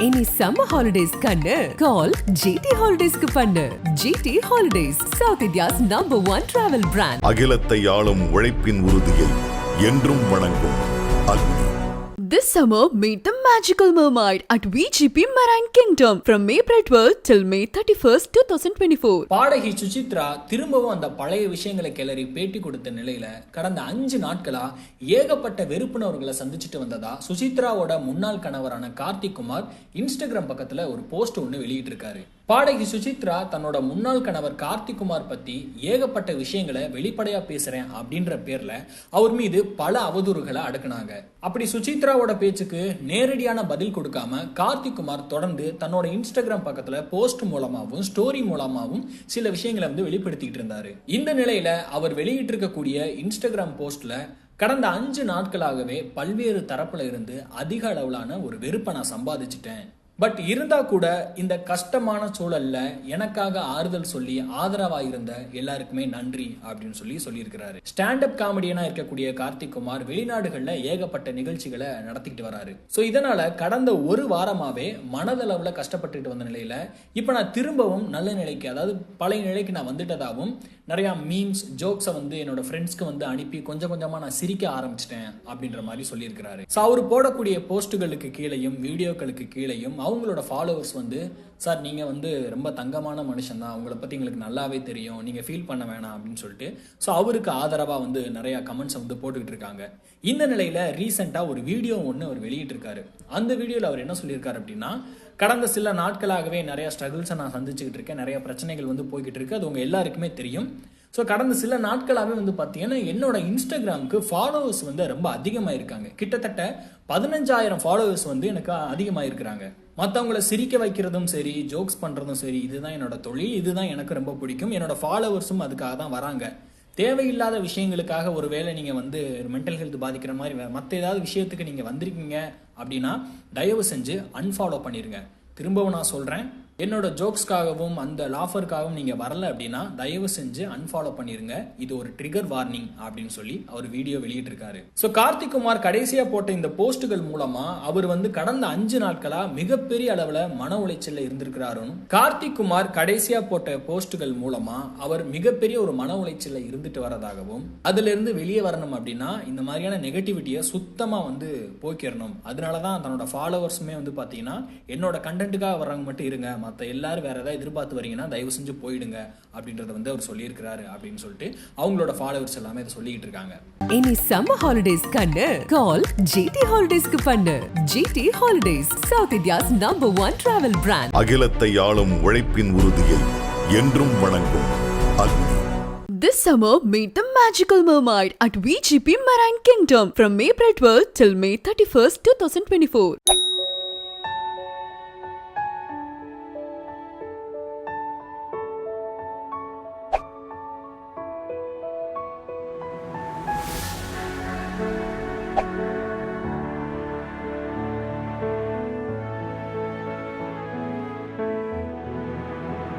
இனி summer holidays கண்ணு. கால் GT ஹாலிடேஸ்க்கு பண்ணு. GT holidays south India's number one travel brand அகிலத்தை ஆளும் உழைப்பின் உறுதியை என்றும் வணங்கும் அக்னி. This summer, meet the magical mermaid at VGP Marine Kingdom from April 12th till May 31st, 2024. பாடகி சுசித்ரா திரும்பவும் அந்த பழைய விஷயங்களை கிளறி பேட்டி கொடுத்த நிலையில கடந்த அஞ்சு நாட்களா ஏகப்பட்ட வெறுப்புணர்வுகளை சந்திச்சுட்டு வந்ததா சுசித்ராவோட முன்னாள் கணவரான கார்த்திக் குமார் இன்ஸ்டாகிராம் பக்கத்துல ஒரு போஸ்ட் ஒன்று வெளியிட்டு இருக்காரு பாடகி சுசித்ரா தன்னோட முன்னாள் கணவர் கார்த்திக் குமார் பத்தி ஏகப்பட்ட விஷயங்களை வெளிப்படையா பேசுறேன் அப்படின்ற பேர்ல அவர் மீது பல அவதூறுகளை அடக்குனாங்க அப்படி சுசித்ராவோட பேச்சுக்கு நேரடியான பதில் கொடுக்காம கார்த்திக் குமார் தொடர்ந்து தன்னோட இன்ஸ்டாகிராம் பக்கத்துல போஸ்ட் மூலமாகவும் ஸ்டோரி மூலமாகவும் சில விஷயங்களை வந்து வெளிப்படுத்திக்கிட்டு இருந்தாரு. இந்த நிலையில அவர் வெளியிட்டு இருக்கக்கூடிய இன்ஸ்டாகிராம் போஸ்ட்ல கடந்த அஞ்சு நாட்களாகவே பல்வேறு தரப்புல இருந்து அதிக அளவிலான ஒரு வெறுப்பை நான் சம்பாதிச்சிட்டேன். பட் இருந்தா கூட இந்த கஷ்டமான சூழல்ல எனக்காக ஆறுதல் சொல்லி ஆதரவா இருந்த எல்லாருக்குமே நன்றி அப்படின்னு சொல்லி சொல்லியிருக்கிறாரு. ஸ்டாண்ட் அப் காமெடியனா இருக்கக்கூடிய கார்த்திக் குமார் வெளிநாடுகள்ல ஏகப்பட்ட நிகழ்ச்சிகளை நடத்திக்கிட்டு வராரு. ஸோ இதனால கடந்த ஒரு வாரமாவே மனதளவுல கஷ்டப்பட்டுட்டு வந்த நிலையில இப்போ நான் திரும்பவும் நல்ல நிலைக்கு அதாவது பழைய நிலைக்கு நான் வந்துட்டதாகவும் நிறையா மீம்ஸ் ஜோக்ஸை வந்து என்னோட ஃப்ரெண்ட்ஸ்க்கு வந்து அனுப்பி கொஞ்சம் கொஞ்சமாக நான் சிரிக்க ஆரம்பிச்சிட்டேன் அப்படின்ற மாதிரி சொல்லியிருக்கிறாரு. ஸோ அவர் போடக்கூடிய போஸ்ட்டுகளுக்கு கீழேயும் வீடியோக்களுக்கு கீழேயும் அவங்களோட ஃபாலோவர்ஸ் வந்து சார் நீங்கள் வந்து ரொம்ப தங்கமான மனுஷன் தான். உங்களை பற்றி எங்களுக்கு நல்லாவே தெரியும். நீங்கள் ஃபீல் பண்ண வேணாம். அப்படின்னு சொல்லிட்டு ஸோ அவருக்கு ஆதரவாக வந்து நிறையா கமெண்ட்ஸை வந்து போட்டுக்கிட்டு இருக்காங்க. இந்த நிலையில் ரீசெண்டாக ஒரு வீடியோ ஒன்று அவர் வெளியிட்டிருக்காரு. அந்த வீடியோவில் அவர் என்ன சொல்லியிருக்காரு அப்படின்னா கடந்த சில நாட்களாகவே நிறையா ஸ்ட்ரகிள்ஸை நான் சந்திச்சுக்கிட்டு இருக்கேன். நிறைய பிரச்சனைகள் வந்து போய்கிட்டு இருக்கு. அது உங்கள் எல்லாருக்குமே தெரியும். ஸோ கடந்த சில நாட்களாகவே வந்து பார்த்தீங்கன்னா என்னோட இன்ஸ்டாகிராமுக்கு ஃபாலோவர்ஸ் வந்து ரொம்ப அதிகமாக இருக்காங்க கிட்டத்தட்ட பதினஞ்சாயிரம் ஃபாலோவர்ஸ் வந்து எனக்கு அதிகமாக இருக்கிறாங்க மற்றவங்கள சிரிக்க வைக்கிறதும் சரி ஜோக்ஸ் பண்ணுறதும் சரி இதுதான் என்னோட தொழில் இதுதான் எனக்கு ரொம்ப பிடிக்கும். என்னோட ஃபாலோவர்ஸும் அதுக்காக தான் வராங்க. தேவையில்லாத விஷயங்களுக்காக ஒருவேளை நீங்கள் வந்து மென்டல் ஹெல்த் பாதிக்கிற மாதிரி மற்ற ஏதாவது விஷயத்துக்கு நீங்கள் வந்திருக்கீங்க அப்படின்னா தயவு செஞ்சு அன்ஃபாலோ பண்ணிடுங்க திரும்பவும் நான் சொல்கிறேன் என்னோட ஜோக்ஸ்க்காகவும் அந்த லாஃபருக்காகவும் நீங்கள் வரல அப்படின்னா தயவு செஞ்சு அன்ஃபாலோ பண்ணிருங்க. இது ஒரு ட்ரிகர் வார்னிங் அப்படின்னு சொல்லி அவர் வீடியோ வெளியிட்டிருக்காரு. ஸோ கார்த்திக் குமார் கடைசியாக போட்ட இந்த போஸ்ட்டுகள் மூலமா அவர் வந்து கடந்த அஞ்சு நாட்களா மிகப்பெரிய அளவில் மன உளைச்சல்ல இருந்திருக்கிறாரும் கார்த்திக் குமார் கடைசியாக போட்ட போஸ்ட்டுகள் மூலமா அவர் மிகப்பெரிய ஒரு மன உளைச்சல்ல இருந்துட்டு வரதாகவும் அதுல இருந்து வெளியே வரணும் அப்படின்னா இந்த மாதிரியான நெகட்டிவிட்டியை சுத்தமா வந்து போக்கிடணும் அதனால தான் தன்னோட ஃபாலோவர்ஸுமே வந்து பார்த்தீங்கன்னா என்னோட கண்டென்ட்டுக்காக வர்றவங்க மட்டும் இருங்க மற்ற எல்லாரும் வேற ஏதாவது எதிர்பார்த்து வரீங்கன்னா தயவு செஞ்சு போயிடுங்க அப்படின்றத வந்து அவர் சொல்லியிருக்கிறாரு அப்படின்னு சொல்லிட்டு அவங்களோட ஃபாலோவர்ஸ் எல்லாமே இதை சொல்லிக்கிட்டு இருக்காங்க. இனி சம்மர் ஹாலிடேஸ் கண்ணு. கால் ஜிடி ஹாலிடேஸ்க்கு பண்ணு. GT holidays south India's number one travel brand அகிலத்தை ஆளும் உழைப்பின் உறுதியை என்றும் வணங்கும் அக்னி. This summer, meet the magical mermaid at VGP Marine Kingdom from April 12th till May 31st, 2024.